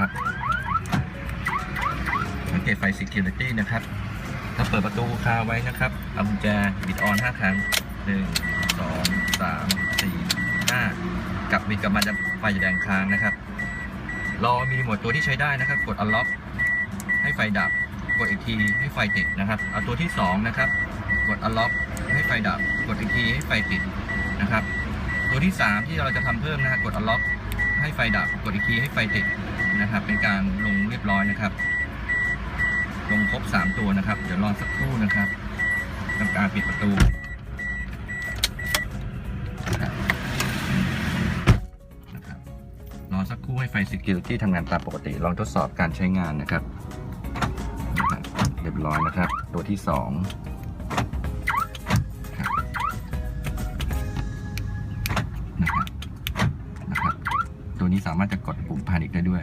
นะครับสังเกตไฟ security นะครับ ถ้าเปิดประตูคาไว้นะครับเอากุญแจบิดออน 5 ครั้ง 1 2 3 4 5กลับบิดกลับมาจะไฟจะแดงค้างนะครับ รอมีหมดตัวที่ใช้ได้นะครับ กด unlock ให้ไฟดับ กดอีกทีให้ไฟติดนะครับ เอาตัวที่ 2 นะครับ กด unlock ให้ไฟดับ กดอีกทีให้ไฟติดนะครับ ตัวที่ 3 ที่เราจะทำเพิ่มนะฮะกด unlock ให้ไฟดับ กดอีกทีให้ไฟติด นะครับ เป็นการลงเรียบร้อยนะครับ ลงครบ 3 ตัวนะครับ เดี๋ยวรอสักครู่นะครับทำการปิดประตูนะครับรอสักครู่ให้ไฟ security ทำงานตามปกติ ลองทดสอบการใช้งานนะครับ เรียบร้อยนะครับ ตัวที่สองครับนะครับนะครับตัวนี้สามารถจะกดปุ่มพานิกได้ด้วย